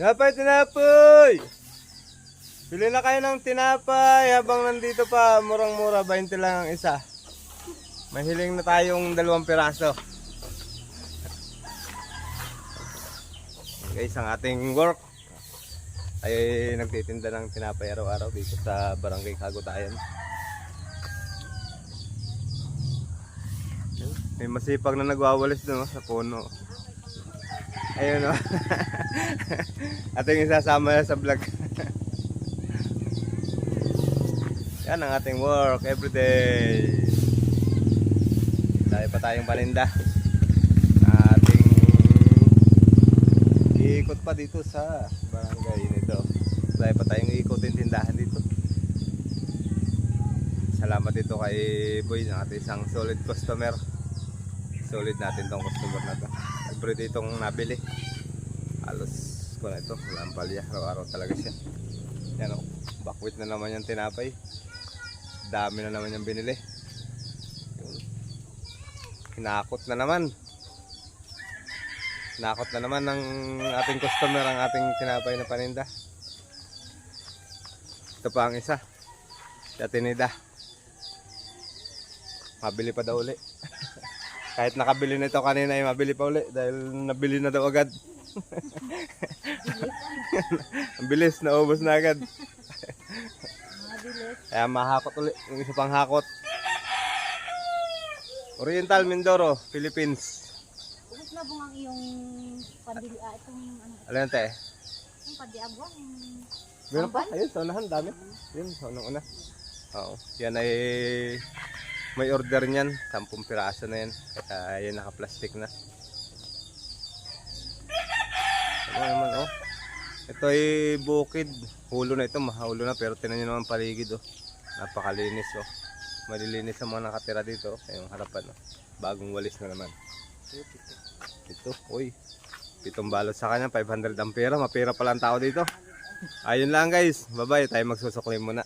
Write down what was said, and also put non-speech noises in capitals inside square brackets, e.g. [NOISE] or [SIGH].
Tinapay, tinapay! Bili na kayo ng tinapay habang nandito pa, murang-mura, 20 lang ang isa. Mahiling na tayong dalawang piraso. Guys, ang ating work ay nagtitinda ng tinapay araw-araw dito sa Barangay Kagutayan. May masipag na nagwawalis no, sa puno. Ayun o. [LAUGHS] ating isasama sa vlog. [LAUGHS] Yan ang ating work everyday. Dahil pa tayong paninda. Ating iikot pa dito sa barangay nito. Dahil pa tayong iikotin tindahan dito. Salamat dito kay Boy ng ating isang solid customer. Solid natin tong customer na to. Libre ditong nabili. Halos na ito. Walang palya. Araw-araw talaga siya. Yan o. Bakwit na naman yung tinapay. Dami na naman yung binili. Hinakot na naman. Hinakot na naman ng ating customer ang ating tinapay na paninda. Ito pa ang isa. Si Atenida. Mabili pa daw uli. Kahit nakabili na ito kanina ay mabili pa uli dahil nabili na daw agad. Ang bilis, naubos na agad. Kaya mahakot ulit yung isa pang hakot. Oriental Mindoro, Philippines. Ubus na bung ang iyong pandili, ah, itong ano, Alam natin eh. yung pandiagwang. Meron pa? Ayun, sa unahan, dami. Yun, sa unang una. Oo. Yan ay may order niyan. 10 piraso na yan. Kaya yan naka-plastic na. Ano naman, oh. Ito ay bukid. Hulo na ito, mahulo na. Pero tinan nyo naman paligid, oh. Napakalinis, oh. Malilinis ang mga nakatira dito. Oh. Yung harapan, oh. Bagong walis na naman. Ito, uy. Pitong balot sa kanya, 500 ang pera. Mapira pala ang tao dito. Ayun lang guys. Bye-bye. Tayo magsusukli muna.